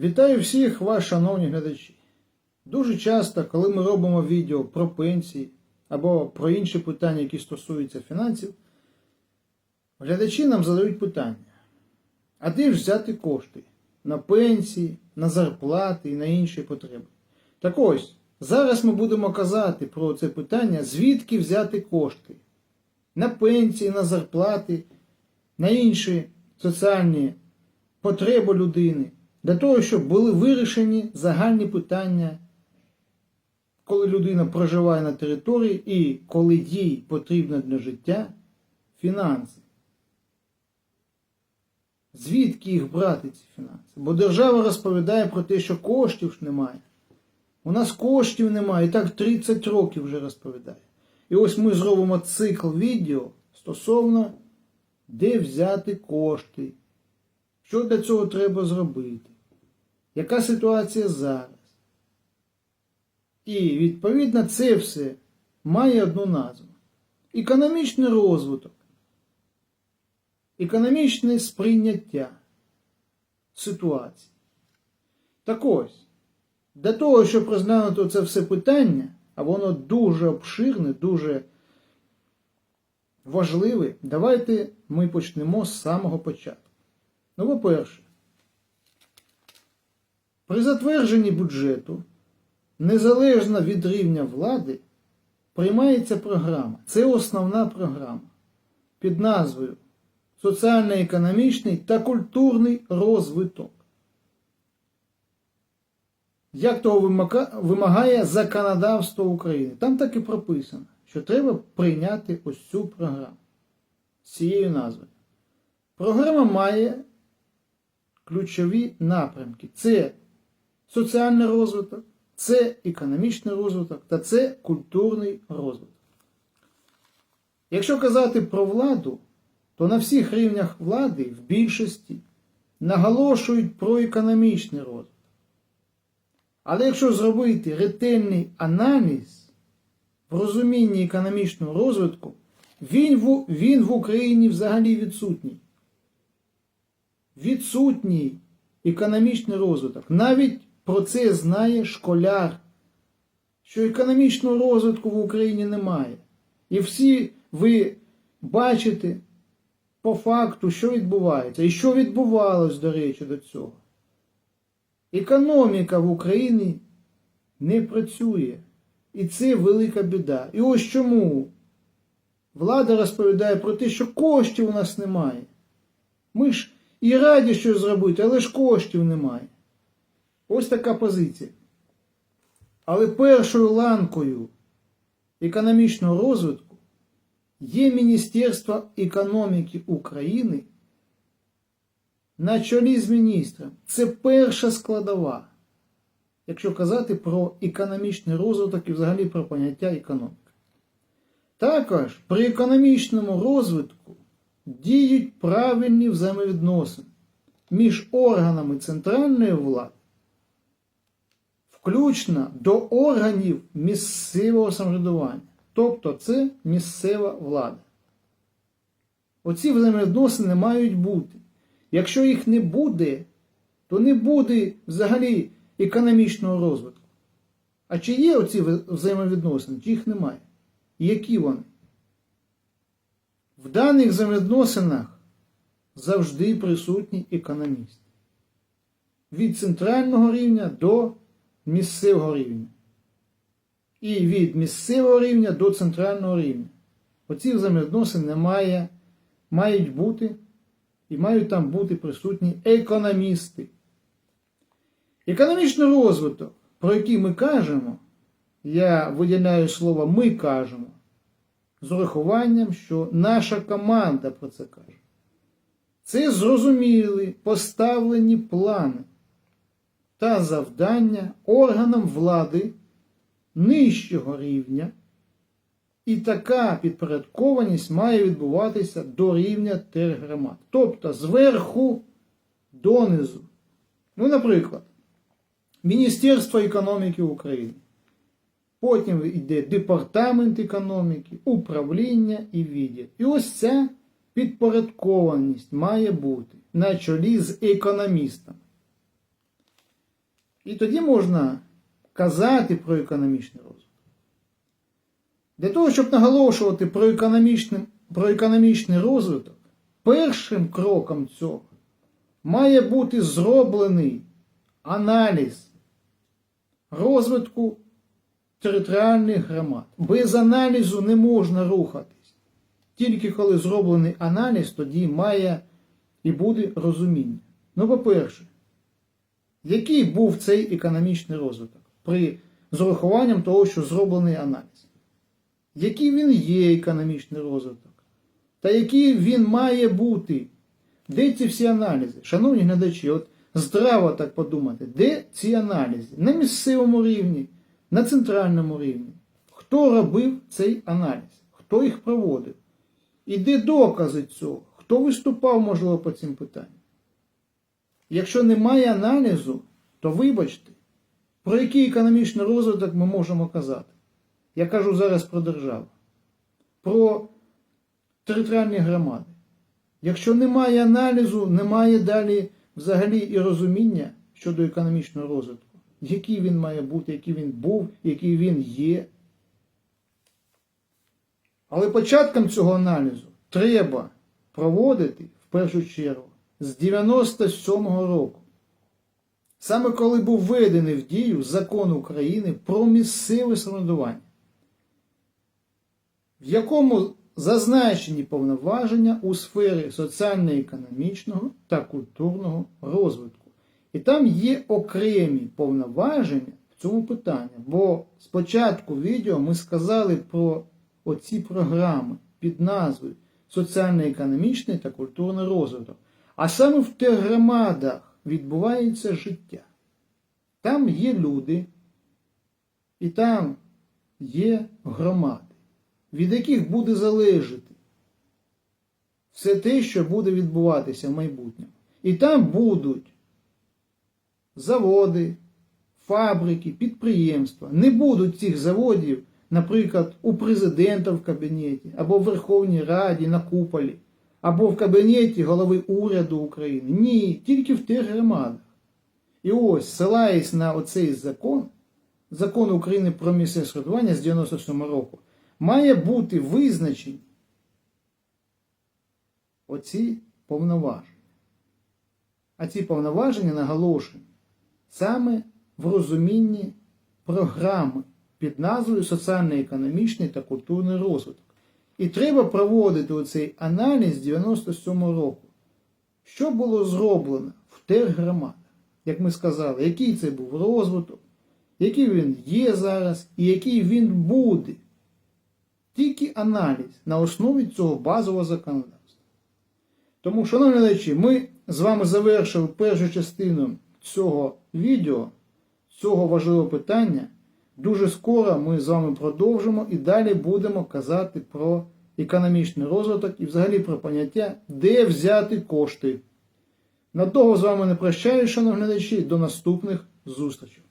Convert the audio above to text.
Вітаю всіх вас, шановні глядачі. Дуже часто, коли ми робимо відео про пенсії або про інші питання, які стосуються фінансів, глядачі нам задають питання: а де ж взяти кошти на пенсії, на зарплати і на інші потреби? Так ось, зараз ми будемо казати про це питання, звідки взяти кошти на пенсії, на зарплати, на інші соціальні потреби людини, для того, щоб були вирішені загальні питання, коли людина проживає на території і коли їй потрібно для життя фінанси. Звідки їх брати ці фінанси? Бо держава розповідає про те, що коштів немає. У нас коштів немає, і так 30 років вже розповідає. І ось ми зробимо цикл відео стосовно, де взяти кошти, що для цього треба зробити, яка ситуація зараз. І відповідно це все має одну назву. Економічний розвиток, економічне сприйняття ситуації. Так ось, для того, щоб розглянути це все питання, а воно дуже обширне, дуже важливе, давайте ми почнемо з самого початку. Ну, по-перше, при затвердженні бюджету, незалежно від рівня влади, приймається програма. Це основна програма під назвою Соціально-економічний та культурний розвиток. Як того вимагає законодавство України. Там так і прописано, що треба прийняти ось цю програму з цією назвою. Програма має ключові напрямки: це соціальний розвиток, це економічний розвиток та це культурний розвиток. Якщо казати про владу, то на всіх рівнях влади в більшості наголошують про економічний розвиток. Але якщо зробити ретельний аналіз в розумінні економічного розвитку, він в, він в Україні взагалі відсутній. Відсутній економічний розвиток. Навіть про це знає школяр, що економічного розвитку в Україні немає. І всі ви бачите по факту, що відбувається, і що відбувалось, до речі, до цього. Економіка в Україні не працює. І це велика біда. І ось чому влада розповідає про те, що коштів у нас немає. Ми ж і раді щось зробити, але ж коштів немає. Ось така позиція. Але першою ланкою економічного розвитку є Міністерство економіки України на чолі з міністром. Це перша складова, якщо казати про економічний розвиток і взагалі про поняття економіки. Також при економічному розвитку діють правильні взаємовідносини між органами центральної влади, включно до органів місцевого самоврядування. Тобто це місцева влада. Оці взаємовідносини мають бути. Якщо їх не буде, то не буде взагалі економічного розвитку. А чи є оці взаємовідносини, чи їх немає? Які вони? В даних взаємовідносинах завжди присутній економіст. Від центрального рівня до місцевого рівня. І від місцевого рівня до центрального рівня. Оці взаємовідносини немає, мають бути і мають там бути присутні економісти. Економічний розвиток, про який ми кажемо, я виділяю слово ми кажемо, з урахуванням, що наша команда про це каже. Це зрозуміли поставлені плани та завдання органам влади нижчого рівня. І така підпорядкованість має відбуватися до рівня тергромад. Тобто зверху донизу. Ну, наприклад, Міністерство економіки України. Потім йде Департамент економіки, управління і відділ. І ось ця підпорядкованість має бути на чолі з економістом. І тоді можна казати про економічний розвиток. Для того, щоб наголошувати про економічний, про економічний розвиток, першим кроком цього має бути зроблений аналіз розвитку територіальних громад. Без аналізу не можна рухатись. Тільки коли зроблений аналіз, тоді має і буде розуміння. Ну, по-перше, який був цей економічний розвиток при з урахуванням того, що зроблений аналіз? Який він є економічний розвиток? Та який він має бути? Де ці всі аналізи? Шановні глядачі, от здраво так подумати, де ці аналізи? На місцевому рівні, на центральному рівні. Хто робив цей аналіз? Хто їх проводив? І де докази цього? Хто виступав, можливо, по цим питанням? Якщо немає аналізу, то вибачте, про який економічний розвиток ми можемо казати. Я кажу зараз про державу, про територіальні громади. Якщо немає аналізу, немає далі взагалі і розуміння щодо економічного розвитку, який він має бути, який він був, який він є. Але початком цього аналізу треба проводити в першу чергу з 97-го року. Саме коли був введений в дію закон України про місцеве самоврядування, в якому зазначені повноваження у сфері соціально-економічного та культурного розвитку. І там є окремі повноваження в цьому питанні. Бо спочатку відео ми сказали про оці програми під назвою Соціально-економічний та культурний розвиток. А саме в тих громадах відбувається життя. Там є люди, і там є громади, від яких буде залежати все те, що буде відбуватися в майбутньому. І там будуть заводи, фабрики, підприємства. Не будуть цих заводів, наприклад, у президента в кабінеті, або в Верховній Раді на куполі, або в кабінеті голови уряду України. Ні, тільки в тих громадах. І ось, ссилаясь на оцей закон, закон України про місцеве самоврядування з 97 року, має бути визначені оці повноваження. А ці повноваження наголошені саме в розумінні програми під назвою Соціально-економічний та культурний розвиток. І треба проводити оцей аналіз 97 року. Що було зроблено в тих громадах? Як ми сказали, який це був розвиток, який він є зараз і який він буде. Тільки аналіз на основі цього базового законодавства. Тому, шановні глядачі, ми з вами завершили першу частину цього відео, цього важливого питання. Дуже скоро ми з вами продовжимо і далі будемо казати про економічний розвиток і взагалі про поняття, де взяти кошти. На того з вами не прощаю, шановні глядачі, до наступних зустрічей.